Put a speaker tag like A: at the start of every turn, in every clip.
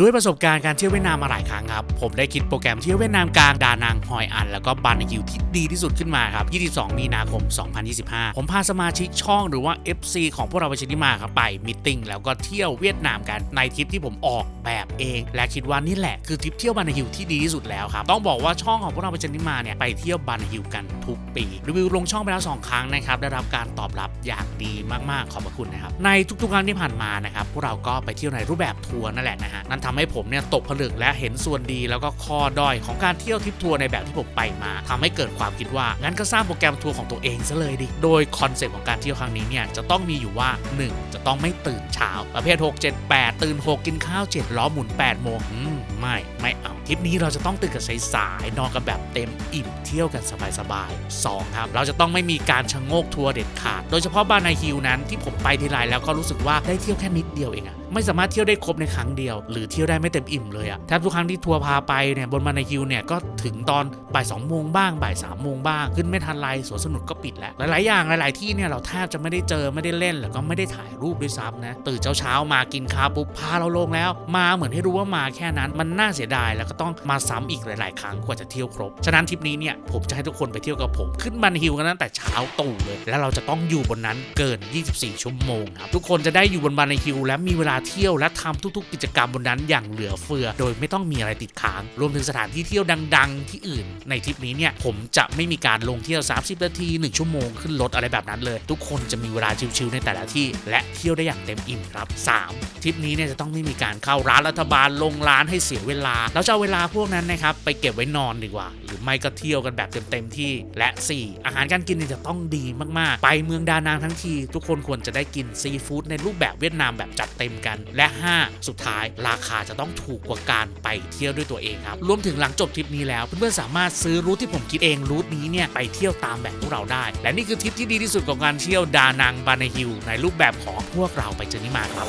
A: ด้วยประสบการณ์การเที่ยวเวียดนามมาหลายครั้งครับ ผมได้คิดโปรแกรมเที่ยวเวียดนามกลางดานัง ฮอยอัน แล้วก็บานฮิวที่ดีที่สุดขึ้นมาครับ 22 มีนาคม 2025 ผมพาสมาชิกช่องหรือว่า FC ของพวกเราไปชนิมาครับไปมิทติ้งแล้วก็เที่ยวเวียดนามกันในทริปที่ผมออกแบบเอง และคิดว่านี่แหละคือทริปเที่ยวบานฮิวที่ดีที่สุดแล้วครับ ต้องบอกว่าช่องของพวกเราไปชนิมาเนี่ยไปเที่ยวบานฮิวกันทุกปี รีวิวลงช่องไปแล้วสองครั้งนะครับได้รับการตอบรับอย่างดีมากๆขอบพระคุณนะครับในทุกๆครั้งที่ผ่านมานะครับพวกเราก็ไปเที่ยวในรูปแบบทัวร์นั่นแหละนะฮะนั่นทำให้ผมเนี่ยตกผลึกและเห็นส่วนดีแล้วก็ข้อด้อยของการเที่ยวทริปทัวร์ในแบบที่ผมไปมาทำให้เกิดความคิดว่างั้นก็สร้างโปรแกรมทัวร์ของตัวเองซะเลยดิ โดยคอนเซ็ปต์ของการเที่ยวครั้งนี้เนี่ยจะต้องมีอยู่ว่า 1 จะต้องไม่ตื่นเช้าประเภท 6 7 8 ตื่น 6 กินข้าว7ล้อหมุน8โมงอืมไม่ไม่เอา ทริปนี้เราจะต้องตื่นกันสายๆนอนกันแบบเต็มอิ่มเที่ยวกันสบายๆสองครับเราจะต้องไม่มีการชะโงกทัวร์เด็ดขาด โดยเฉพาะบานาฮิลนั้นที่ผมไปทีไรแล้วก็รู้สึกว่าได้เที่ยวแค่นิดเดียวเองอะไม่สามารถเที่ยวได้ครบในครั้งเดียว หรือเที่ยวได้ไม่เต็มอิ่มเลยอะแทบทุกครั้งที่ทัวร์พาไปเนี่ยบนบานาฮิลเนี่ยก็ถึงตอนบ่ายสองโมงบ้างบ่ายสามโมงบ้างขึ้นไม่ทันไรสวนสนุกก็ปิดแล้ว หลายๆอย่างหลาย ๆที่เนี่ยเราแทบจะไม่ได้เจอไม่ได้เล่นแล้วก็ไม่ได้ถ่ายรูปด้วยซ้ำนะตื่นเช้าๆมากินข้าวปุ๊บพาเราลงแล้ว มาเหมือนให้รู้ว่ามาแค่นั้นมันน่าเสียดายแล้วก็ต้องมาซ้ำอีกหลาย ๆ ครั้งกว่าจะเที่ยวครบ ฉะนั้นทริปนี้เนี่ยผมจะให้ทุกคนไปเที่ยวกับผมขึ้นบันฮิลกันตั้งแต่เช้าตรู่เลย แล้วเราจะต้องอยู่บนนั้นเกิน 24 ชั่วโมงครับทุกคนจะได้อยู่บนบันฮิลและมีเวลาเที่ยวและทำทุก ๆ กิจกรรมบนนั้นอย่างเหลือเฟือ โดยไม่ต้องมีอะไรติดค้าง รวมถึงสถานที่เที่ยวดัง ๆ ที่อื่น ในทริปนี้เนี่ยผมจะไม่มีการลงเที่ยว 30 นาที 1 ชั่วโมงขึ้นรถอะไรแบบนั้นเลย ทุกคนจะมีเวลาชิลๆในแต่ละที่และเที่ยวได้อย่างเต็มอิ่มครับ 3. ทริปนี้เนี่ยจะต้องไม่มีการเข้าร้านรัฐบาลลงร้านให้เสียเวลาแล้วจะเอาเวลาพวกนั้นนะครับไปเก็บไว้นอนดีกว่า หรือไม่ก็เที่ยวกันแบบเต็มๆที่ และ 4. อาหารการกินนี่จะต้องดีมากๆ ไปเมืองดานางทั้งที ทุกคนควรจะได้กินซีฟู้ดในรูปแบบเวียดนามแบบจัดเต็มกัน และ 5. สุดท้ายราคาจะต้องถูกกว่าการไปเที่ยวด้วยตัวเองครับ รวมถึงหลังจบทริปนี้แล้วเพื่อนๆสามารถซื้อรูทที่ผมคิดเองรูทนี้เนี่ยไปเที่ยวตามแบบพวกเราได้ และนี่คือทริปที่ดีที่สุดของการเที่ยวดานังบานาฮิลในรูปแบบของพวกเราไปเจนี่มาครับ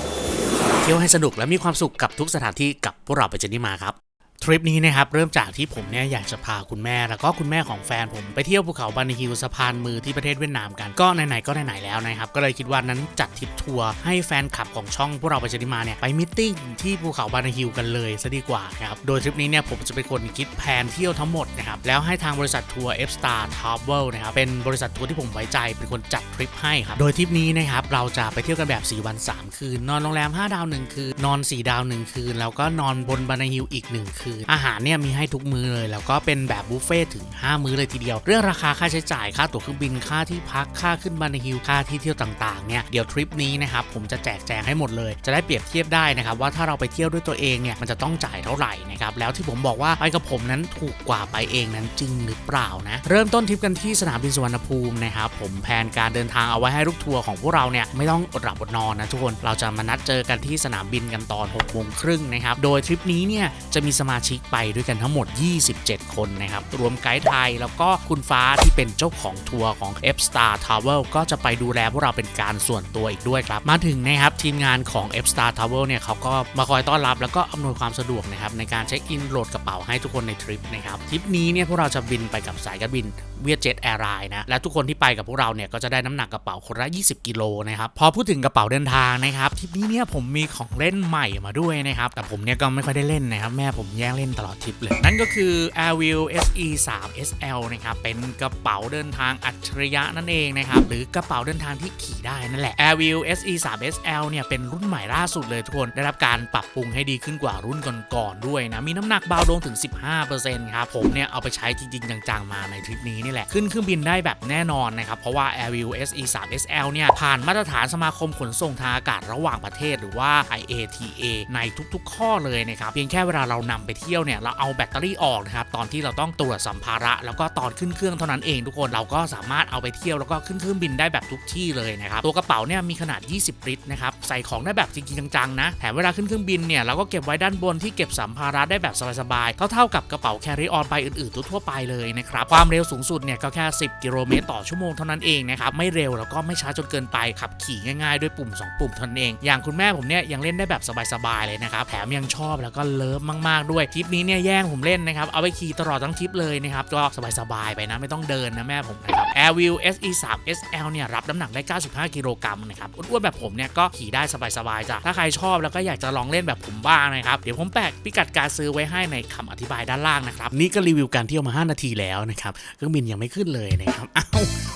A: เที่ยวให้สนุกและมีความสุขกับทุกสถานที่กับพวกเราไปเจนี่มาครับ ทริปนี้นะครับเริ่มจากที่ผมเนี่ยอยากจะพาคุณแม่แล้วก็คุณแม่ของแฟนผมไปเที่ยวภูเขาบานาฮิลสะพานมือที่ประเทศเวียดนามกันก็ไหนๆก็ไหนๆแล้วนะครับก็เลยคิดว่านั้นจัดทริปทัวร์ให้แฟนคลับของช่องพวกเราไปเจอนี่มาเนี่ยไปมิทติ้งที่ภูเขาบานาฮิลกันเลยซะดีกว่าครับโดยทริปนี้เนี่ยผมจะเป็นคนคิดแผนเที่ยวทั้งหมดนะครับแล้วให้ทางบริษัททัวร์ F Star Travel นะครับเป็นบริษัททัวร์ที่ผมไว้ใจเป็นคนจัดทริปให้ครับโดยทริปนี้นะครับเราจะไปเที่ยวกันแบบ 4 วัน 3 คืน นอนโรงแรม 5 ดาว 1 คืนนอน 4 ดาว 1 คืน แล้วก็นอนบนบานฮิลอีก 1 คืนอาหารเนี่ยมีให้ทุกมื้อเลย แล้วก็เป็นแบบบุฟเฟ่ต์ถึง 5 มื้อเลยทีเดียว เรื่องราคาค่าใช้จ่ายค่าตั๋วเครื่องบินค่าที่พักค่าขึ้นบานาฮิลค่าที่เที่ยวต่างๆเนี่ยเดี๋ยวทริปนี้นะครับผมจะแจกแจงให้หมดเลย จะได้เปรียบเทียบได้นะครับว่าถ้าเราไปเที่ยวด้วยตัวเองเนี่ยมันจะต้องจ่ายเท่าไหร่นะครับแล้วที่ผมบอกว่าไปกับผมนั้นถูกกว่าไปเองนั้นจริงหรือเปล่านะเริ่มต้นทริปกันที่สนามบินสุวรรณภูมินะครับผมแผนการเดินทางเอาไว้ให้ลูกทัวร์ของพวกเราเนี่ยไม่ต้องอดหลับอดนอนนะทุกคนเราจะมานัดเจอกันที่สนามบินกันตอน6กโมงครึ่งนะครับโดยทริปนี้เนี่ยจะมีสมาชิกไปด้วยกันทั้งหมด 27 คนนะครับ รวมไกด์ไทยแล้วก็คุณฟ้าที่เป็นเจ้าของทัวร์ของ F Star Travel ก็จะไปดูแลพวกเราเป็นการส่วนตัวอีกด้วยครับ มาถึงนะครับทีมงานของ F Star Travel เนี่ยเขาก็มาคอยต้อนรับแล้วก็อำนวยความสะดวกนะครับในการเช็คอินโหลดกระเป๋าให้ทุกคนในทริปนะครับทริปนี้เนี่ยพวกเราจะบินไปกับสายการบินเวียดเจ็ตแอร์ไลน์นะและทุกคนที่ไปกับพวกเราเนี่ยก็จะได้น้ำหนักกระเป๋าคนละ 20 กิโลนะครับพอพูดถึงกระเป๋าเดินทางนะครับทริปนี้เนี่ยผมมีของเล่นใหม่มาด้วยนะครับแต่ผมเนี่ยก็ไม่ค่อยได้เล่นนะครับแม่ผมแยงเล่นตลอดทริปเลย นั่นก็คือ Airview SE 3 SL นะครับ เป็นกระเป๋าเดินทางอัจฉริยะนั่นเองนะครับ หรือกระเป๋าเดินทางที่ขี่ได้นั่นแหละ Airview SE 3 SL เนี่ย เป็นรุ่นใหม่ล่าสุดเลยทุกคน ได้รับการปรับปรุงให้ดีขึ้นกว่ารุ่นก่อนๆด้วยนะ มีน้ำหนักเบาลงถึง 15%ครับ ผมเนี่ย เอาไปใช้จริงๆจังๆมาในทริปนี้นี่แหละ ขึ้นเครื่องบินได้แบบแน่นอนนะครับ เพราะว่า Airview SE 3 SL เนี่ย ผ่านมาตรฐานสมาคมขนส่งทางอากาศระหว่างประเทศหรือว่า IATA ในทุกๆ ข้อเลยนะครับ เพียงแค่เวลาเรานำไปเที่ยวเนี่ยเราเอาแบตเตอรี่ออกนะครับตอนที่เราต้องตรวจสัมภาระ แล้วก็ตอนขึ้นเครื่องเท่านั้นเองทุกคนเราก็สามารถเอาไปเที่ยวแล้วก็ขึ้นเครื่องบินได้แบบทุกที่เลยนะครับตัวกระเป๋าเนี่ยมีขนาด 20 ลิตรนะครับใส่ของได้แบบจริงๆจังๆนะแถมเวลาขึ้นเครื่องบินเนี่ยเราก็เก็บไว้ด้านบนที่เก็บสัมภาระได้แบบสบายๆเท่าๆกับกระเป๋าแคริออนไปอื่นๆทั่วไปเลยนะครับความเร็วสูงสุดเนี่ยก็แค่ 10 กิโลเมตรต่อชั่วโมงเท่านั้นเองนะครับไม่เร็วแล้วก็ไม่ช้าจนเกินไปขับขี่ง่ายๆ ด้วยปุ่ม 2 ปุ่มเท่านั้นเอง อย่างคุณแม่ผมเนี่ยยังเล่นได้แบบสบายๆเลยนะครับแถมยังชอบแล้วก็เลิฟมากๆด้วยทริปนี้เนี่ยแย่งผมเล่นนะครับ เอาไปขี่ตลอดทั้งทริปเลยนะครับ ก็สบายๆไปนะ ไม่ต้องเดินนะแม่ผมนะครับ Airview SE 3 SL เนี่ยรับน้ำหนักได้ 95 กิโลกรัมนะครับอ้วนๆแบบผมเนี่ยก็ขี่ได้สบายๆจ้ะถ้าใครชอบแล้วก็อยากจะลองเล่นแบบผมบ้างนะครับเดี๋ยวผมแปะพิกัดการซื้อไว้ให้ในคำอธิบายด้านล่างนะครับนี่ก็รีวิวการเที่ยวมา 5 นาทีแล้วนะครับเครื่องบินยังไม่ขึ้นเลยนะครับเอ้า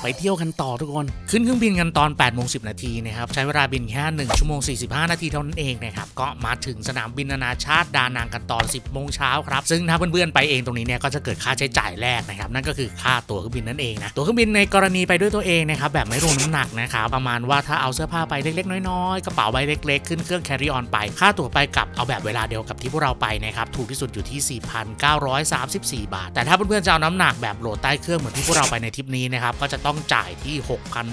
A: ไปเที่ยวกันต่อทุกคนขึ้นเครื่องบินกันตอน8โมง10 นาทีนะครับใช้เวลาบินแค่1ชั่วโมง45 นาทีเท่านั้นเองนะครับก็มาถึงสนามบินนานาชาติดานังกันตอน 10โมงเช้าครับ ซึ่งถ้าเพื่อนๆไปเองตรงนี้เนี่ยก็จะเกิดค่าใช้จ่ายแรกนะครับ นั่นก็คือค่าตั๋วเครื่องบินนั่นเองนะ ตั๋วเครื่องบินในกรณีไปด้วยตัวเองนะครับแบบไม่รวมน้ำหนักนะครับประมาณว่าถ้าเอาเสื้อผ้าไปเล็กๆ น้อยๆ กระเป๋าใบเล็กๆ ขึ้นเครื่อง carry on ไป ค่าตั๋วไปกลับเอาแบบเวลาเดียวกับที่พวกเราไปนะครับถูกที่สุดอยู่ที่ 4,934 บาท แต่ถ้าเพื่อนๆจะเอาน้ำหนักแบบโหลดใต้เครื่องเหมือนที่พวกเราไปในทริปนี้นะครับก็จะต้องจ่ายที่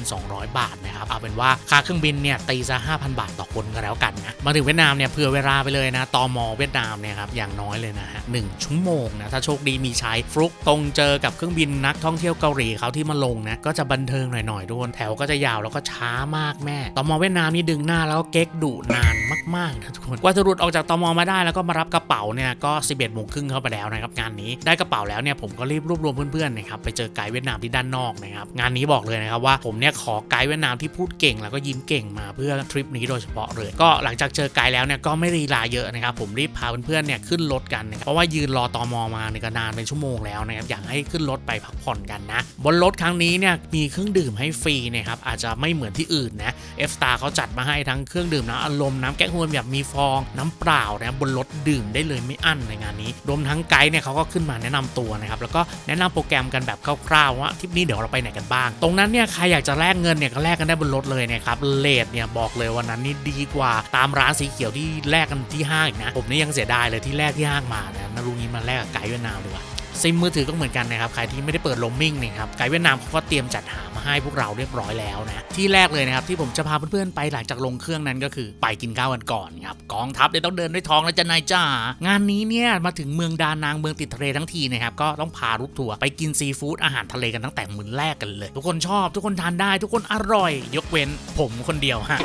A: 6,200 บาทนะครับเอาเป็นว่าค่าเครื่องบินเนี่ยตีซะ5,000 บาทต่อคนก็แล้วกันนะมาถึงเวียดนามเนี่ยเผื่อเวลาไปเลยนะตอมเวียดนามเนี่ยครับอย่างน้อยเลยนะฮะหนึ่งชั่วโมงนะถ้าโชคดีมีใช้ฟลุกตรงเจอกับเครื่องบินนักท่องเที่ยวเกาหลีเขาที่มาลงนะก็จะบันเทิงหน่อยๆทุกคนแถวก็จะยาวแล้วก็ช้ามากแม่ตอมอเวียดนามนี่ดึงหน้าแล้วก็เก๊กดุนานมากๆนะทุกคนกว่าจะหลุดออกจากตอมอมาได้แล้วก็มารับกระเป๋าเนี่ยก็ 11โมงครึ่งเข้าไปแล้วนะครับงานนี้ได้กระเป๋าแล้วเนี่ยผมก็รีบรวบรวมเพื่อนๆนะครับไปเจอไกด์เวียดนามที่ด้านนอกนะครับงานนี้บอกเลยนะครับว่าผมเนี่ยขอไกด์เวียดนามที่พูดเก่ง แล้วก็ยิ้มเก่งมาเพื่อทริปนี้โดยเฉพาะเลยก็หลังจากเจอไกด์แล้วเนี่ยก็ไม่รีลาเยอะนะครับผมรีบพาเพื่อนๆเนี่ยขึ้นรถกันนะครับเพราะว่ายืนรอตอมมาเนี่ยก็นานเป็นชั่วโมงแล้วนะครับอยากให้ขึ้นรถไปพักผ่อนกันนะ บนรถครั้งนี้เนี่ยมีเครื่องดื่มให้ฟรีนะครับอาจจะไม่เหมือนที่อื่นนะ F Star เขาจัดมาให้ทั้งเครื่องดื่มน้ำอารมณ์น้ำแก้งฮวนแบบมีฟอง น้ำเปล่านะบนรถดื่มได้เลยไม่อั้นในงานนี้รวมทั้งไกด์เนี่ยเขาก็ขึ้นมาแนะนำตัวนะครับแล้วก็แนะนำโปรแกรมกันแบบคร่าวๆว่าทริปนี้เดี๋ยวเราไปไหนกันบ้าง ตรงนั้นเนี่ยใครอยากจะแลกเงินเนี่ยก็แลกกันได้บนรถเลยนะครับเลทเนี่ยบอกเลยวันนั้นนี่ดีกว่าตามร้านสีเขียวที่แลกกันที่ห้างอีกนะผมนี่ยังเสียดายเลยที่แลกที่ห้างมานะนรุงี้มาแลกกับไกด์เวียดนามดีกว่าซิมมือถือก็เหมือนกันนะครับ ใครที่ไม่ได้เปิดโรมมิ่งนะครับไกด์เวียดนามเขาก็เตรียมจัดหามาให้พวกเราเรียบร้อยแล้วนะ ที่แรกเลยนะครับ ที่ผมจะพาเพื่อนๆไปหลังจากลงเครื่องนั้นก็คือไปกินข้าวกันก่อนครับ กองทัพเนี่ยต้องเดินด้วยท้องแล้วจะนายจ้า งานนี้เนี่ยมาถึงเมืองดานางเมืองติดทะเลทั้งทีนะครับ ก็ต้องพารูปทัวร์ไปกินซีฟู้ดอาหารทะเลกันตั้งแต่มื้อแรกกันเลย ทุกคนชอบทุกคนทานได้ ทุกคนอร่อย ยกเว้นผมคนเดียวฮะ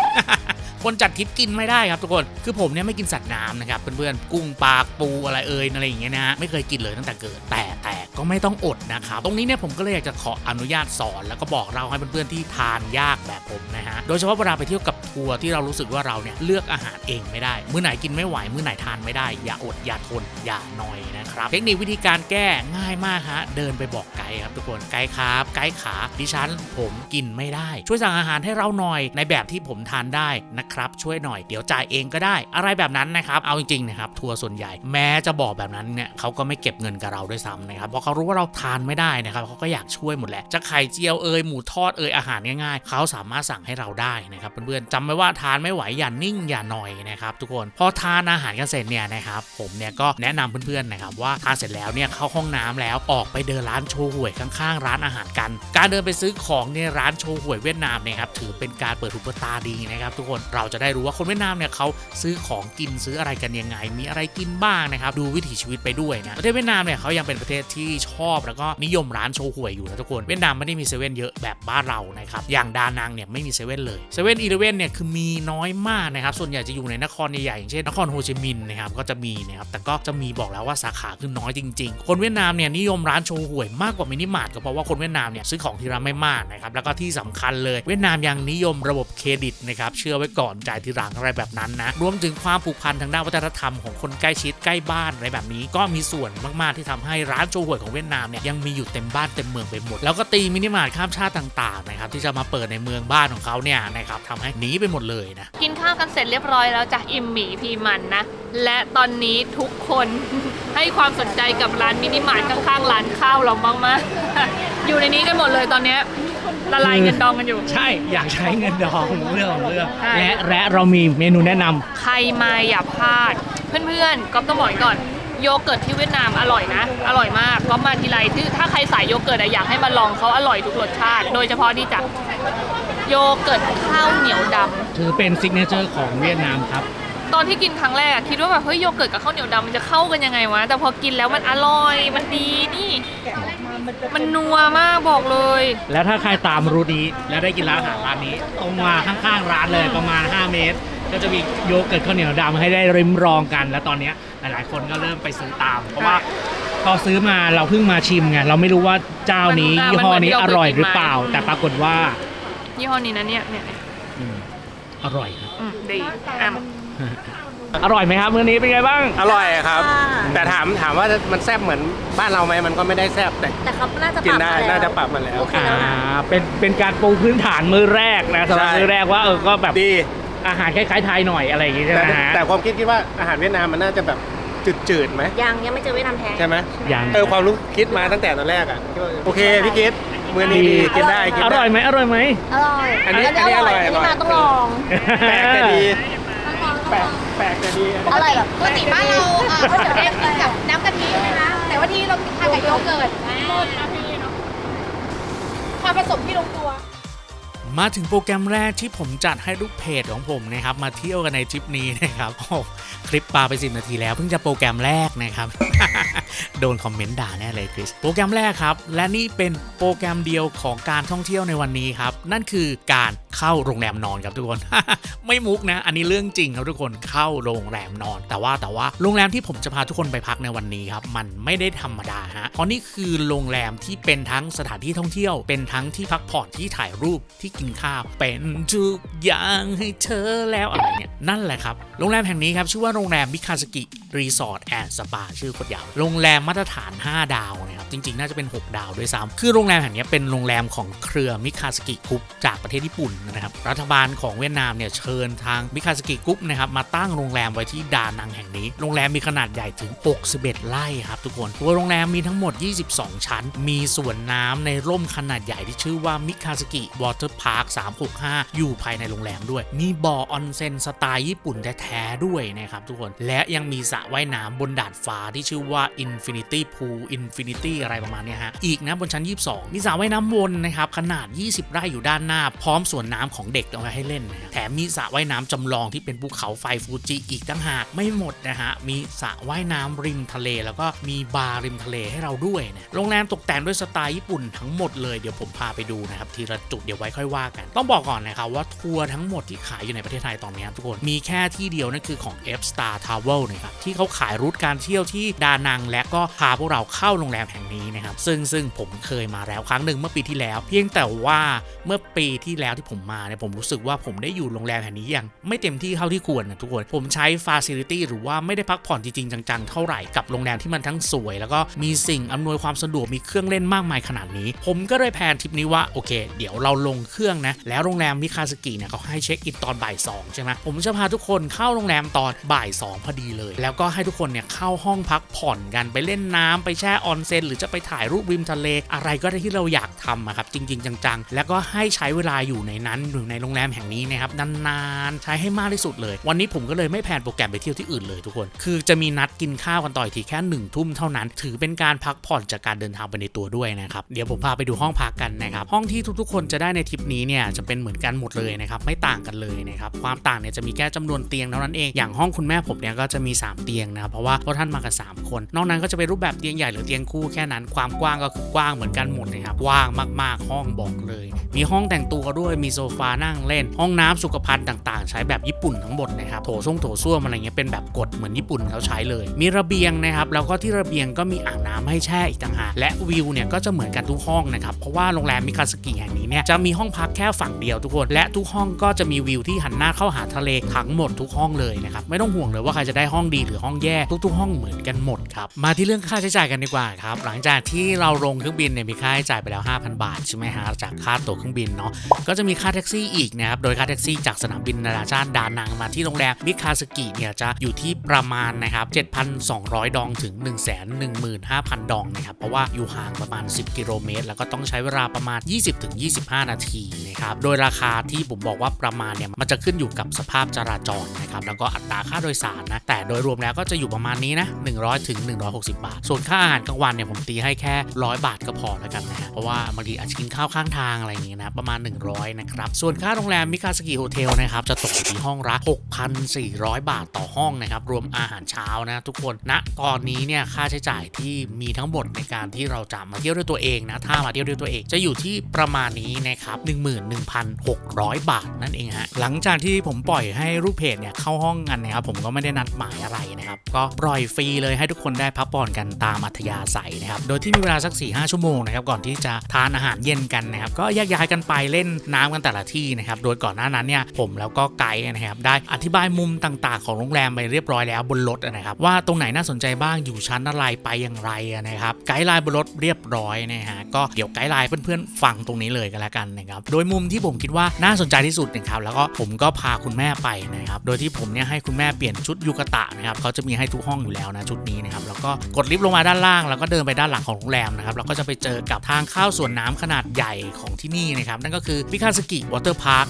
A: คนจัดทริปกินไม่ได้ครับทุกคนคือผมเนี่ยไม่กินสัตว์น้ำนะครับเพื่อนๆกุ้งปลาปูอะไรเอ่ยอะไรอย่างเงี้ยนะฮะไม่เคยกินเลยตั้งแต่เกิดแต่แต่ ก็ไม่ต้องอดนะครับ ตรงนี้เนี่ยผมก็เลยอยากจะขออนุญาตสอน แล้วก็บอกเราให้เพื่อนๆที่ทานยากแบบผมนะฮะ โดยเฉพาะเวลาไปเที่ยวกับทัวร์ที่เรารู้สึกว่าเราเนี่ยเลือกอาหารเองไม่ได้ มื้อไหนกินไม่ไหว มื้อไหนทานไม่ได้ อย่าอด อย่าทน อย่าหน่อยนะครับ เทคนิควิธีการแก้ง่ายมากฮะ เดินไปบอกไกด์ครับทุกคน ไกด์ครับ ไกด์ขา ดิฉันผมกินไม่ได้ ช่วยสั่งอาหารให้เราหน่อย ในแบบที่ผมทานได้นะครับ ช่วยหน่อย เดี๋ยวจ่ายเองก็ได้ อะไรแบบนั้นนะครับ เอาจริงๆนะครับ ทัวร์ส่วนใหญ่ แม้จะบอกแบบนั้นเนี่ยเขาก็ไม่เก็บเงินกับเราด้วยซ้ำนะครับ เพราะเขารู้ว่าเราทานไม่ได้นะครับเขาก็อยากช่วยหมดแหละจะไข่เจียวเอยหมูทอดเอยอาหารง่ายๆเขาสามารถสั่งให้เราได้นะครับเพื่อนๆจำไว้ว่าทานไม่ไหวอย่านิ่งอย่าหน่อยนะครับทุกคนพอทานอาหารกันเสร็จเนี่ยนะครับผมเนี่ยก็แนะนำเพื่อนๆนะครับว่าทานเสร็จแล้วเนี่ยเข้าห้องน้ำแล้วออกไปเดินร้านโชห่วยข้างๆ ร้านอาหารกัน การเดินไปซื้อของเนี่ยร้านโชห่วยเวียดนามเนี่ยครับถือเป็นการเปิดหูเปิดตาดีนะครับทุกคนเราจะได้รู้ว่าคนเวียดนามเนี่ยเขาซื้อของกินซื้ออะไรกันยังไง มีอะไรกินบ้างนะครับดูวิถีชีวิตไปด้วยนะประเทศเวียดนามเนี่ยเขายังเป็นประเทศที่ชอบแล้วก็นิยมร้านโชห่วยอยู่นะทุกคน เวียดนามไม่ได้มีเซเว่นเยอะแบบบ้านเรานะครับ อย่างดานังเนี่ยไม่มีเซเว่นเลยเซเว่นอีเลเว่นเนี่ยคือมีน้อยมากนะครับ ส่วนใหญ่จะอยู่ในนครใหญ่ๆอย่างเช่นนครโฮจิมินห์นะครับก็จะมีนะครับแต่ก็จะมีบอกแล้วว่าสาขาคือน้อยจริง ๆ คนเวียดนามเนี่ยนิยมร้านโชห่วยมากกว่ามินิมาร์ทก็เพราะว่าคนเวียดนามเนี่ยซื้อของทีละไม่มากนะครับแล้วก็ที่สำคัญเลยเวียดนามยังนิยมระบบเครดิตนะครับเชื่อไว้ก่อนจ่ายทีหลังอะไรแบบนั้นนะรวมถึงความผูกพันทางด้านวัฒนธรรมของคนใกล้ชิดใกล้บ้านอะไรแบบนี้ ก็มีส่วนมากๆที่ทำให้ร้านโชห่วยของเวียดนามเนี่ยยังมีอยู่เต็มบ้านเต็มเมืองไปหมด แล้วก็ตีมินิมาร์ทข้ามชาติต่างๆนะครับที่จะมาเปิดในเมืองบ้านของเขาเนี่ยนะครับทำให้หนีไปหมดเลยนะ
B: กินข้าวกันเสร็จเรียบร้อยแล้วจ้ะอิ่มหมีพีมันนะและตอนนี้ทุกคนให้ความสนใจกับร้านมินิมาร์ทข้างๆร้านข้าวเรามากๆอยู่ในนี้กันหมดเลยตอนเนี้ยละลายเงินดองกันอยู่
C: ใช่อยากใช้เงินดองเรื่องของเรื่อง
B: ใช่
C: และและเรามีเมนูแนะนำ
B: ใครมาอย่าพลาด เพื่อนๆก็ต้องบอกไว้ก่อน โยเกิร์ตที่เวียดนามอร่อยนะ อร่อยมากก็มาทีไรที่ถ้าใครสายโยเกิร์ตอะอยากให้มาลองเขาอร่อยทุกรสชาติ โดยเฉพาะนี่จ้ะโยเกิร์ตข้าวเหนียวดำ
C: ถือเป็นซิกเนเจอร์ของเวียดนามครับ
B: ตอนที่กินครั้งแรกอะคิดว่าแบบเฮ้ยโยเกิร์ตกับข้าวเหนียวดำมันจะเข้ากันยังไงวะแต่พอกินแล้วมันอร่อยมันดีนี่ มันนัวมากบอกเลย
C: แล้วถ้าใครตามรูทนี้ แล้วได้กินร้านอาหารร้านนี้ ตรงมาข้างๆร้านเลยประมาณ 5 เมตร ก็จะมีโยเกิร์ตข้าวเหนียวดำให้ได้ริมรองกัน แล้วตอนเนี้ยหลาย ๆ คนก็เริ่มไปซื้อตาม เพราะว่าพอซื้อมาเราเพิ่งมาชิมไงเราไม่รู้ว่าเจ้านี้
B: มัน
C: ยี่ห้อนี้
B: มัน
C: อ
B: เหมือนที่เรา
C: ร่อยหรือ
B: เคยกินมา
C: เปล่าแต่ปรากฏว่า
B: ยี่ห้อนี้นะเนี่ยเนี่ยเนี่ย
C: อืมอร่อยครับ
B: อืมดีอะ
C: อร่อยไหมครับมื้อนี้เป็นไงบ้าง
D: อร่อยครับ แต่ถามถามว่ามันแซ่บเหมือนบ้านเราไหมมันก็ไม่ได้แซ่บแต่
E: แต่เขาน่าจะป
D: กิน
E: รับ
D: ได้
E: มาแล้ว
D: น่าจะปรับมาแล้ว
E: โอเค
C: อ่า
E: แล้วนะ
C: เป็นเป็นการปูพื้นฐานมื้อแรกนะสำหรับ
D: ใช่
C: มื้อแรกว่าเออก็แบบ
D: ดี
C: อาหารคล้ายๆไทยหน่อยอะไรอย่างงี้ใช่ไห
D: แต่
C: มฮะ
D: แต่ความคิดคิดว่าอาหารเวียดนามมันน่าจะแบบจืดๆไหม
E: ยังยังไม่เจอเวียดนามแท้
D: ใช่ไหม
C: ยัง
D: เออความรู้คิดมาตั้งแต่ตอนแรกอะคิดว่าโอเคพี่คิดมือนี้ดีกินได้กิน
C: อ
D: ได้
C: ร่อยไหมอร่อยไหม
E: อร่อย
D: อันนี้
E: อันนี้อร่อย
D: อั
E: อั
D: น
E: น
D: นี้
E: นี้
D: อร่อย
E: มาต้องลอง
D: แปลกแต่ดีแปลกแปลกแต่ดี
E: อร่อยแบบ
F: ปกติบ้านเราอะก๋วยเตี๋ยวเด้งกินกับน้ำกะทินะคะแต่ว่าที่เราทานกับโยเกิร์ตความผสมที่ลงตัว
A: มาถึงโปรแกรมแรกที่ผมจัดให้ลูกเพจของผมนะครับมาเที่ยวกันในทริปนี้นะครับโอ้คลิปปาไป 10 นาทีแล้วเพิ่งจะโปรแกรมแรกนะครับ โดนคอมเมนต์ด่าแน่เลยคริสโปรแกรมแรกครับ และนี่เป็นโปรแกรมเดียวของการท่องเที่ยวในวันนี้ครับ นั่นคือการเข้าโรงแรมนอนครับทุกคน ไม่มุกนะ อันนี้เรื่องจริงครับทุกคนเข้าโรงแรมนอน แต่ว่าแต่ว่าโรงแรมที่ผมจะพาทุกคนไปพักในวันนี้ครับมันไม่ได้ธรรมดาฮะเพราะนี่คือโรงแรมที่เป็นทั้งสถานที่ท่องเที่ยว เป็นทั้งที่พักผ่อนที่ถ่ายรูปที่กินข้าว เป็นทุกอย่างให้เธอแล้วอะไรเนี่ยนั่นแหละครับ โรงแรมแห่งนี้ครับ ชื่อว่าโรงแรมมิคาสกิรีสอร์ทแอนด์สปาชื่อโคตรยาว โรงแรมมาตรฐาน 5 ดาวนะครับ จริงๆ น่าจะเป็น 6 ดาวด้วยซ้ำคือโรงแรมแห่งนี้เป็นโรงแรมของเครือมิคาสกิกรุ๊ปจากประเทศญี่ปุ่นนะครับ รัฐบาลของเวียดนามเนี่ยเชิญทางมิคาสกิกรุ๊ปนะครับมาตั้งโรงแรมไว้ที่ดานังแห่งนี้ โรงแรมมีขนาดใหญ่ถึง 61 ไร่ครับทุกคน ตัวโรงแรมมีทั้งหมด 22 ชั้น มีสวนน้ำในร่มขนาดใหญ่ที่ชื่อว่ามิคาสกิวอเตอร์พาาร์ค 365 อยู่ภายในโรงแรมด้วย มีบ่อออนเซ็นสไตล์ญี่ปุ่นแท้ๆด้วยนะครับทุกคน และยังมีสระว่ายน้ำบนดาดฟ้าที่ชื่อว่า Infinity Pool Infinity อะไรประมาณนี้ฮะ อีกนะบนชั้น 22 มีสระว่ายน้ำวนนะครับ ขนาด 20 ไร่อยู่ด้านหน้า พร้อมสวนน้ำของเด็กเอาไว้ให้เล่นนะแถมมีสระว่ายน้ำจำลองที่เป็นภูเขาไฟฟูจิอีกตั้งหากไม่หมดนะฮะ มีสระว่ายน้ำริมทะเล แล้วก็มีบาร์ริมทะเลให้เราด้วยนะโรงแรมตกแต่งด้วยสไตล์ญี่ปุ่นทั้งหมดเลยเดี๋ยวผมพาไปดูนะครับทีละจุดเดี๋ยวไว้ค่อยว่ากัน ต้องบอกก่อนนะครับว่าทัวร์ทั้งหมดที่ขายอยู่ในประเทศไทยตอนนี้ทุกคนมีแค่ที่เดียวนั่นคือของ F Star Travel นะครับที่เขาขายรูทการเที่ยวที่ดานัง และก็พาพวกเราเข้าโรงแรมแห่งนี้นะครับซึ่งซึ่งผมเคยมาแล้วครั้งหนึ่งเมื่อปีที่แล้ว เพียงแต่ว่าเมื่อปีที่แล้วที่ผมมาเนี่ยผมรู้สึกว่าผมได้อยู่โรงแรมแห่งนี้ย่างไม่เต็มที่เท่าที่ควรนะทุกคนผมใช้ฟาซิลิตี้หรือว่าไม่ได้พักผ่อนจริงๆจังๆเท่าไหร่กับโรงแรมที่มันทั้งสวย แล้วก็มีสิ่งอำนวยความสะดวกมีเครื่องเล่นมากมายขนาดนี้ ผมก็เลยแพลนทริปนี้ว่าโอเค เดี๋ยวเราลงเครื่องนะ แล้วโรงแรมมิคาสกิเนี่ยเขาให้เช็คอินตอนบ่ายสองใช่ไหมผมจะพาทุกคนเข้าโรงแรมตอนบ่ายสองพอดีเลย แล้วก็ให้ทุกคนเนี่ยเข้าห้องพักผ่อนกันไปเล่นน้ำไปแช่ออนเซ็นหรือจะไปถ่ายรูปริมทะเล อะไรก็ได้ที่เราอยากทำครับจริง ๆ จังๆ แล้วก็ให้ใช้เวลาอยู่ในนั้นอยู่ในโรงแรมแห่งนี้นะครับนานๆใช้ให้มากที่สุดเลย วันนี้ผมก็เลยไม่แพลนโปรแกรมไปเที่ยวที่อื่นเลยทุกคน คือจะมีนัดกินข้าวกันต่อยทีแค่หนึ่งทุ่มเท่านั้น ถือเป็นการพักผ่อนจากการเดินทางไปในตัวด้วยนะครับเดี๋ยวผมพาไปดูห้องพักกันนะครับห้องที่ทุกๆ คนจะได้ในทริปนี้เนี่ยจะเป็นเหมือนกันหมดเลยนะครับไม่ต่างกันเลยนะครับความต่างเนี่ยจะมีแค่จำนวนเตียงเท่านั้นเองอย่างห้องคุณแม่ผมเนี่ยก็จะมี 3 เตียงนะครับเพราะว่าพวกท่านมากัน3คน นอกนั้นก็จะเป็นรูปแบบเตียงใหญ่หรือเตียงคู่แค่นั้นความกว้างก็คือกว้างเหมือนกันหมดนะครับกว้างมากๆห้องบอกเลย มีห้องแต่งตัวด้วยมีโซฟานั่งเล่น ห้องน้ำสุขภัณฑ์ต่างๆ ใช้แบบญี่ปุ่นทั้งหมดนะครับโถส้วมโถส้วมอะไรเงี้ยเป็นแบบกฎเหมือนญี่ปุ่นเขาใช้เลย มีระเบียงนะครับแล้วก็ที่ระเบียงก็มีอ่างน้ำให้แช่อีกต่างหากและวิวเนี่ยก็จะเหมือนกันทุกห้องนะครับเพราะว่าโรงแรมมิคาสกิแห่งนี้เนี่ยจะมีห้องพักแค่ฝั่งเดียวทุกคน และทุกห้องก็จะมีวิวที่หันหน้าเข้าหาทะเลทั้งหมดทุกห้องเลยนะครับไม่ต้องห่วงเลยว่าใครจะได้ห้องดีหรือห้องแย่ทุก ๆ ห้องเหมือนกันหมดครับมาที่เรื่องค่าใช้จ่ายกันดีกว่าครับหลังจากที่เราลงเครื่องบินเนี่ยมีค่าใช้จ่ายไปแล้ว 5,000 บาทใช่ไหมฮะจากค่าตั๋วเครื่องบินเนาะก็จะมีค่าแท็กซี่อีกนะครับโดยค่าแท็กซี่จากสนามบินนานาชาติดานังมาที่โรงแรมมิคาสกิเนี่ยจะอยู่ที่ประมาณนะครับ 7,200 ดองถึง 115,000 ดองนะครับเพราะว่าอยู่ห่างประมาณ 10 กิโลเมตร แล้วก็ต้องใช้เวลาประมาณ 20-25 นาทีนะครับโดยราคาที่ผมบอกว่าประมาณเนี่ยมันจะขึ้นอยู่กับสภาพจราจรนะครับแล้วก็อัตราค่าโดยสารนะแต่โดยรวมแล้วก็จะอยู่ประมาณนี้นะ100ถึง60 บาท ส่วนค่าอาหารกลางวันเนี่ยผมตีให้แค่ 100 บาทก็พอแล้วกันนะเพราะว่าบางทีอาจจะกินข้าวข้างทางอะไรอย่างเงี้ยนะประมาณ 100นะครับส่วนค่าโรงแรมมิคาสกิโฮเทลนะครับจะตกอยู่ที่ห้องละ6,400 บาทต่อห้องนะครับรวมอาหารเช้านะทุกคนณตอนนี้เนี่ยค่าใช้จ่ายที่มีทั้งหมดในการที่เราจะมาเที่ยวด้วยตัวเองนะถ้ามาเที่ยวด้วยตัวเองจะอยู่ที่ประมาณนี้นะครับ11,600 บาทนั่นเองฮะหลังจากที่ผมปล่อยให้รูปเพจเนี่ยเข้าห้องกันนะครับผมก็ไม่ได้นัดหมายอะไรนะครับก็ปล่อยฟรีเลยให้ทุกคนได้พักผ่อนกันตามอัธยาศัยนะครับโดยที่มีเวลาสัก4-5ชั่วโมงนะครับก่อนที่จะทานอาหารเย็นกันนะครับก็แยกย้ายกันไปเล่นน้ำกันแต่ละที่นะครับโดยก่อนหน้านั้นเนี่ยผมแล้วก็ไกด์นะครับได้อธิบายมุมต่างๆ ของโรงแรมไปเรียบร้อยแล้วบนรถนะครับว่าตรงไหนน่าสนใจบ้างอยู่ชั้นอะไรไปอย่างไรนะครับไกด์ไลน์บนรถเรียบร้อยนะฮะก็เดี๋ยวไกด์ไลน์เพื่อนๆฟังตรงนี้เลยกันแล้วกันนะครับโดยมุมที่ผมคิดว่าน่าสนใจที่สุดนะครับแล้วก็ผมก็พาคุณแม่ไปนะครับโดยที่ผมเนี่ยให้คุณแม่เปลี่ยนชุดยูกะตะนะครับเขาจะมีให้ทุกห้องอยู่แล้วนะชุดนี้นะครับแล้วก็กดลิฟต์ลงมาด้านล่าง แล้วก็เดินไปด้านหลังของโรงแรมนะครับแล้วก็จะไปเจอกับทางเข้าสวนน้ำขนาดใหญ่ของที่นี่นะครับนั่นก็คือพิคาสกิวอเตอร์พาร์ค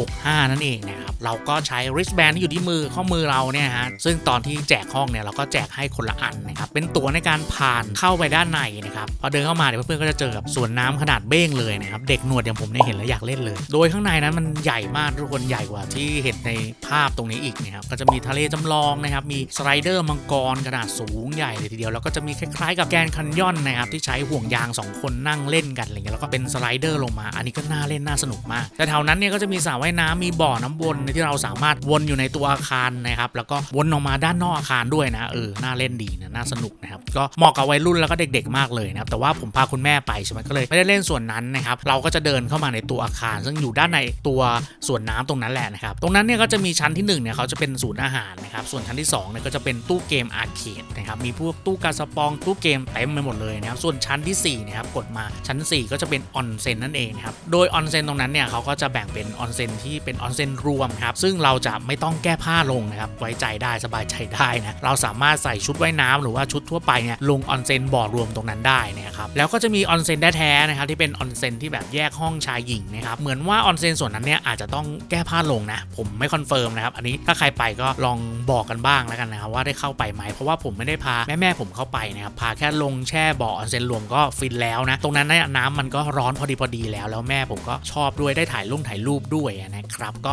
A: 365 นั่นเองนะครับเราก็ใช้ wristband ที่อยู่ที่มือข้อมือเราเนี่ยฮะซึ่งตอนที่แจกห้องเนี่ยเราก็แจกให้คนละอันนะครับเป็นตั๋วในการผ่านเข้าไปด้านในนะครับพอเดินเข้ามาเดี๋ยวเพื่อนๆก็จะเจอกับสวนน้ำขนาดเบ้งเลยนะครับเด็กหนวดอย่างผมเนี่ยเห็นแล้วอยากเล่นเลย โดยข้างในนั้นมันใหญ่มากทุกคนใหญ่กว่าที่เห็นในภาพตรงนี้อีกนะครับก็จะมีทะเลจำลองนะครับมีสไลเดอร์มังกรขนาดสูงใหญ่เลยทีเดียวแล้วก็จะมีคล้ายๆ กับแกนคันยอนนะครับที่ใช้ห่วงยางสองคนนั่งเล่นกันอะไรเงี้ยแล้วก็เป็นสไลเดอร์ลงมา อันนี้ก็น่าเล่นน่าสนุกมากแต่แถวนั้นเนี่ยก็จะมีสระว่ายน้ำมีบ่อน้ำวนที่เราสามารถวนอยู่ในตัวอาคารนะครับแล้วก็วนออกมาด้านนอกอาคารด้วยนะเออน่าเล่นดีนะน่าสนุกนะครับก็เหมาะกับวัยรุ่นแล้วก็เด็ก ๆ มากเลยนะครับแต่ว่าผมพาคุณแม่ไปใช่ไหมก็เลยไม่ได้เล่นส่วนนั้นนะครับเราก็จะเดินเข้ามาในตัวอาคาร ซึ่งอยู่ด้านในตัวส่วนน้ำตรงนั้นแหละนะครับ ตรงนั้นเนี่ยก็จะมีชั้นที่หนึ่งเนี่ยเขาจะเป็นศูนย์อาหารนะครับ ส่วนชั้นที่สองเนี่ยก็จะเป็นตู้เกมอาร์เคดนะครับ มีพวกตู้กาสปอง ตู้เกมเต็มไปหมดเลยนะครับ ส่วนชั้นที่สี่นะครับกดมาชั้น 4 ก็จะเป็นออนเซ็นนั่นเองนะครับ โดยออนเซ็นตรงนั้นเนี่ยเขาก็จะแบ่งเป็นออนเซ็นที่เป็นออนเซ็นรวมครับ ซึ่งเราจะไม่ต้องแก้ผ้าลงนะครับ ไว้ใจได้สบายใจได้นะ เราสามารถใส่ชุดว่ายน้ำหรือว่าชุดทั่วไปเนี่ยลงออนเซ็นบ่อรวมตรงนั้นได้นะครับ แล้วก็จะมีออนเซ็นแท้ๆนะครับที่เป็นออนเซ็นที่แบบแยกห้องชายหญิงนะครับเหมือนว่าออนเซนส่วนนั้นเนี่ยอาจจะต้องแก้ผ้าลงนะ ผมไม่คอนเฟิร์มนะครับอันนี้ถ้าใครไปก็ลองบอกกันบ้างแล้วกันนะครับว่าได้เข้าไปไหมเพราะว่าผมไม่ได้พาแม่ๆผมเข้าไปนะครับพาแค่ลงแช่บ่อออนเซนรวมก็ฟินแล้วนะตรงนั้นเนี่ยน้ำมันก็ร้อนพอดีพอดีแล้วแล้วแม่ผมก็ชอบด้วยได้ถ่ายรูปถ่ายรูปด้วยนะครับก็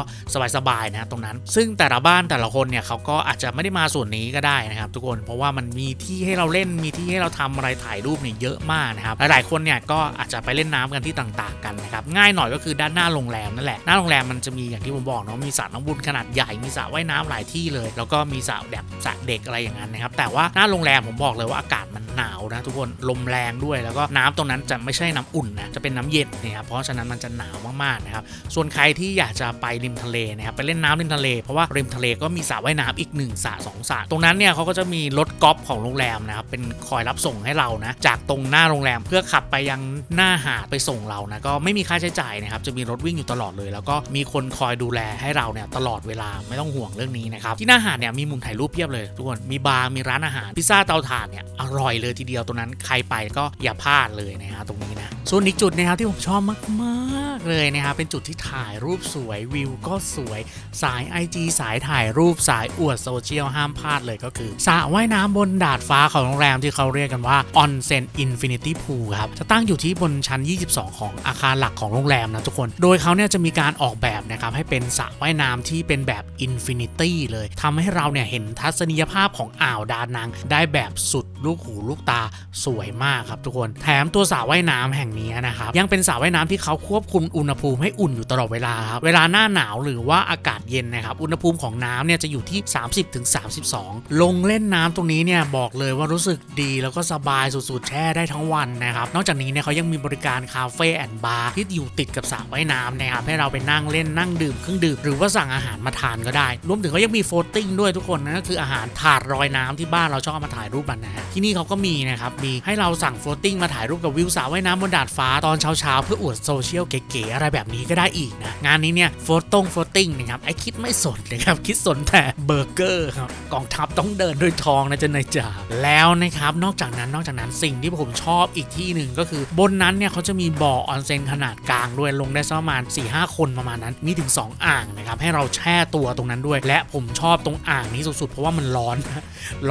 A: สบายๆนะตรงนั้น ซึ่งแต่ละบ้านแต่ละคนเนี่ยเขาก็อาจจะไม่ได้มาส่วนนี้ก็ได้นะครับ ทุกคนเพราะว่ามันมีที่ให้เราเล่นมีที่ให้เราทำอะไรถ่ายรูปเนี่ยเยอะมากนะครับหลายๆคนเนี่ยก็อาจจะไปเล่นน้ำกันที่ต่าง ๆ กันนะครับง่ายหน่อยก็คือด้านหน้าโรงแรมนั่นแหละหน้าโรงแรมมันจะมีอย่างที่ผมบอกเนาะมีสระน้ำวนขนาดใหญ่มีสระว่ายน้ำหลายที่เลย แล้วก็มีสระแบบสระเด็กอะไรอย่างนั้นนะครับแต่ว่าหน้าโรงแรมผมบอกเลยว่าอากาศมันหนาวนะทุกคนลมแรงด้วยแล้วก็น้ำตรงนั้นจะไม่ใช่น้ำอุ่นนะจะเป็นน้ำเย็นนะครับเพราะฉะนั้นมันจะหนาวมากๆนะครับส่วนใครที่อยากจะไปริมทะเลนะครับไปเล่นน้ำริมทะเล เพราะว่าริมทะเลก็มีสระว่ายน้ำอีกหนึ่งสระสองสระตรงนั้นเนี่ยเขาก็จะมีรถกอล์ฟของโรงแรมนะครับเป็นคอยรับส่งให้เรานะจากตรงหน้าโรงแรมเพื่อขับไปยังหน้าหาดไปส่งเรานะก็ไม่มีค่าใช้จ่ายนะครับจะมีรถวิ่งอยู่ตลอดเลย แล้วก็มีคนคอยดูแลให้เราเนี่ยตลอดเวลาไม่ต้องห่วงเรื่องนี้นะครับที่หน้าหาดเนี่ยมีมุมถ่ายรูปเพียบเลยทุกคนมีบาร์มีร้านอาหารพิซซ่าเตาถ่านเนี่ยอร่อยเลยทีเดียวตรงนั้นใครไปก็อย่าพลาดเลยนะฮะตรงนี้นะส่วนอีกจุดนะครับที่ผมชอบมาก เลยนะครับเป็นจุดที่ถ่ายรูปสวยวิวก็สวยสาย IG สายถ่ายรูปสายอวดโซเชียลห้ามพลาดเลยก็คือสระว่ายน้ำบนดาดฟ้าของโรงแรมที่เขาเรียกกันว่า Onsen Infinity Pool ครับจะตั้งอยู่ที่บนชั้น 22 ของอาคารหลักของโรงแรมนะทุกคน โดยเขาเนี่ยจะมีการออกแบบนะครับให้เป็นสระว่ายน้ำที่เป็นแบบ Infinity เลยทำให้เราเนี่ยเห็นทัศนียภาพของอ่าวดานัง ได้แบบสุดลูกหูลูกตาสวยมากครับทุกคน แถมตัวสระว่ายน้ำแห่งนี้นะครับยังเป็นสระว่ายน้ำที่เขาควบคุมอุณหภูมิให้อุ่นอยู่ตลอดเวลาครับเวลาหน้าหนาวหรือว่าอากาศเย็นนะครับอุณหภูมิของน้ำเนี่ยจะอยู่ที่ 30-32 ลงเล่นน้ำตรงนี้เนี่ยบอกเลยว่ารู้สึกดีแล้วก็สบายสุดๆแช่ได้ทั้งวันนะครับนอกจากนี้เนี่ยเขายังมีบริการคาเฟ่แอนด์บาร์ที่อยู่ติดกับสระว่ายน้ำนะครับให้เราไปนั่งเล่นนั่งดื่มเครื่องดื่มหรือว่าสั่งอาหารมาทานก็ได้ รวมถึงเขายังมีโฟลติ้งด้วยทุกคนนั่นก็คืออาหารถาดรอยน้ำที่บ้านเราชอบมาถ่ายรูปกันนะฮะที่นี่เขาก็มีนะครับมีให้เราสั่งโฟลติ้งมาถ่ายรูปกับวิวสระว่ายน้ำบนดาดฟ้าตอนเช้าๆเพื่ออวดโซเชียลเก๋ๆอะไรแบบนี้ก็ได้อีกนะงานนี้เนี่ยโฟตงโฟติ้งนะครับไอคิดไม่สนนะครับคิดสนแต่เบอร์เกอร์ครับกองทัพต้องเดินด้วยทองนะจ๊ะนายจ๋าแล้วนะครับนอกจากนั้นนอกจากนั้นสิ่งที่ผมชอบอีกที่หนึ่งก็คือบนนั้นเนี่ยเขาจะมีบ่อออนเซ็นขนาดกลางด้วยลงได้ประมาณ4ี่หคนประมาณนั้นมีถึง 2 อ่างนะครับให้เราแช่ตัวตรงนั้นด้วย และผมชอบตรงอ่างนี้สุดๆเพราะว่ามันร้อน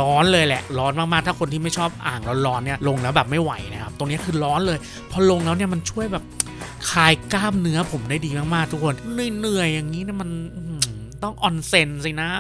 A: ร้อนเลยแหละ ร้อนมากๆถ้าคนที่ไม่ชอบอ่างร้อนๆเนี่ยลงแล้วแบบไม่ไหวนะครับตรงนี้คือร้อนเลย พอลงแล้วเนี่ยมันช่วยแบบ คลายกล้ามเนื้อผมได้ดีมากๆทุกคนเหนื่อยๆอย่างนี้เนี่ยมัน ต้องออนเซ็นสินะ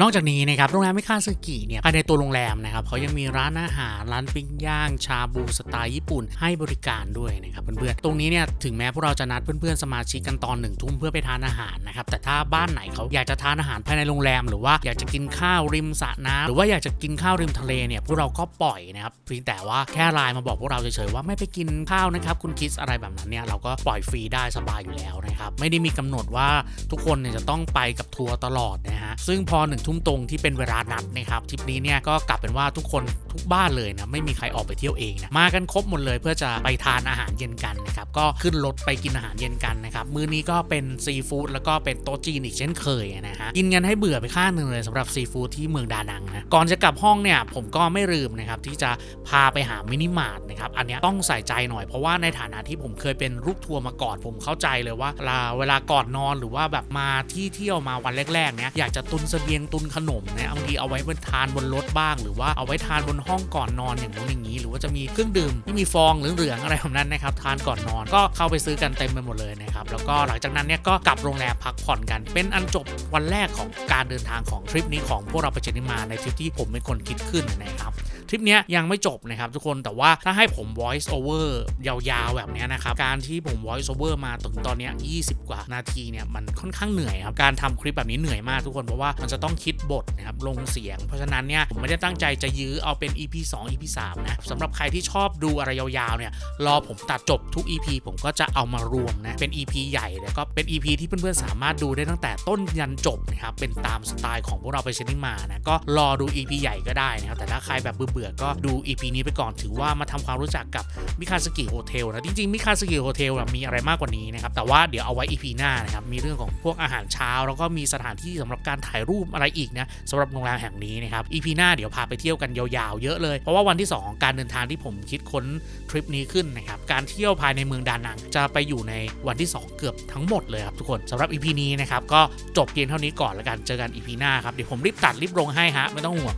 A: นอกจากนี้นะครับโรงแรมไม่ค่าซึกิเนี่ยภายในตัวโรงแรมนะครับเขายังมีร้านอาหารร้านปิ้งย่าง ชาบูสไตล์ญี่ปุ่นให้บริการด้วยนะครับเพื่อนๆตรงนี้เนี่ยถึงแม้พวกเราจะนัดเพื่อนๆสมาชิกกันตอนหนึ่งทุ่มเพื่อไปทานอาหารนะครับแต่ถ้าบ้านไหนเขาอยากจะทานอาหารภายในโรงแรม หรือว่าอยากจะกินข้าวริมสระน้ำหรือว่าอยากจะกินข้าวริมทะเลเนี่ยพวกเราก็ปล่อยนะครับเพียงแต่ว่าแค่ไลน์มาบอกพวกเราเฉยๆว่าไม่ไปกินข้าวนะครับคุณคิดอะไรแบบนั้นเนี่ยเราก็ปล่อยฟรีได้สบายอยู่แล้วนะครับไม่ได้มีกำหนดว่าทุกคนเนี่ยจะต้องไปกับทัวร์ตลอดนะฮะซึ่งพอหนึ่งทุ่มตรงที่เป็นเวลานัดนะครับทริปนี้เนี่ยก็กลับเป็นว่าทุกคนทุกบ้านเลยนะไม่มีใครออกไปเที่ยวเองนะมากันครบหมดเลยเพื่อจะไปทานอาหารเย็นกันนะครับก็ขึ้นรถไปกินอาหารเย็นกันนะครับมื้อนี้ก็เป็นซีฟู้ดแล้วก็เป็นโต๊ะจีนอีกเช่นเคยนะฮะกินกันให้เบื่อไปข้างหนึ่งเลยสำหรับซีฟู้ดที่เมืองดานังนะก่อนจะกลับห้องเนี่ยผมก็ไม่ลืมนะครับที่จะพาไปหามินิมาร์ทนะครับอันนี้ต้องใส่ใจหน่อยเพราะว่าในฐานะที่ผมเคยเป็นลูกทัวร์มาก่อนผมเข้าใจเลยว่าเวลาเวลาก่อนนอนหรือว่าแบบมาที่เที่ยวมาวันแรกๆเนี่ยอยากจะตุนเสบียงตุนขนมนะบางทีเอาไว้บนทานบนรถบ้าง หรือว่าเอาไว้ทานบนห้องก่อนนอนอย่างนู้นอย่างนี้ หรือว่าจะมีเครื่องดื่มที่มีฟองเหลืองๆอะไรแบบนั้นนะครับทานก่อนนอนก็เข้าไปซื้อกันเต็มไปหมดเลยนะครับแล้วก็หลังจากนั้นเนี่ยก็กลับโรงแรมพักผ่อนกัน เป็นอันจบวันแรกของการเดินทางของทริปนี้ของพวกเราไปเจนิมาในทริปที่ผมเป็นคนคิดขึ้นนะครับทริปนี้ยังไม่จบนะครับทุกคนแต่ว่าถ้าให้ผม voice over ยาวๆแบบนี้นะครับการที่ผม voice over มาถึงตอนนี้ย20 กว่านาทีเนี่ยมันค่อนข้างเหนื่อยครับการทำคลิปแบบนี้เหนื่อยมากทุกคนเพราะว่ามันจะต้องคิดบทนะครับลงเสียง เพราะฉะนั้นเนี่ยผมไม่ได้ตั้งใจจะยื้อเอาเป็น EP 2 EP 3นะสำหรับใครที่ชอบดูอะไรยาวๆเนี่ยรอผมตัดจบทุก EP ผมก็จะเอามารวมนะเป็น EP ใหญ่แล้วก็เป็น EP ที่เพื่อนๆสามารถดูได้ตั้งแต่ต้นยันจบนะครับเป็นตามสไตล์ของพวกเราไปเชนิมานะก็รอดู EP ใหญ่ก็ได้นะครับแต่ถ้าใครแบบเบื่อๆก็ดู EP นี้ไปก่อนถือว่ามาทำความรู้จักกับมิคาสกิโฮเทลนะจริงๆมิคาสกิโฮเทลมีอะไรมากกว่านี้นะครับแต่ว่าเดี๋ยวเอาไว้ EP หน้านะครับมีเรื่องของพวกอาหารเช้าแล้วก็มีสถานที่สำหรับการถ่ายรูปอะไรอีกนะสำหรับโรงแรมแห่งนี้นะครับอีพีหน้าเดี๋ยวพาไปเที่ยวกันยาวๆเยอะเลยเพราะว่าวันที่ 2 ของการเดินทางที่ผมคิดค้นทริปนี้ขึ้นนะครับการเที่ยวภายในเมืองดานัง จะไปอยู่ในวันที่ 2 เกือบทั้งหมดเลยครับทุกคนสำหรับอีพีนี้นะครับก็จบเพียงเท่านี้ก่อนแล้วกันเจอกันอีพีหน้าครับเดี๋ยวผมรีบตัดรีบลงให้ฮะไม่ต้องห่วง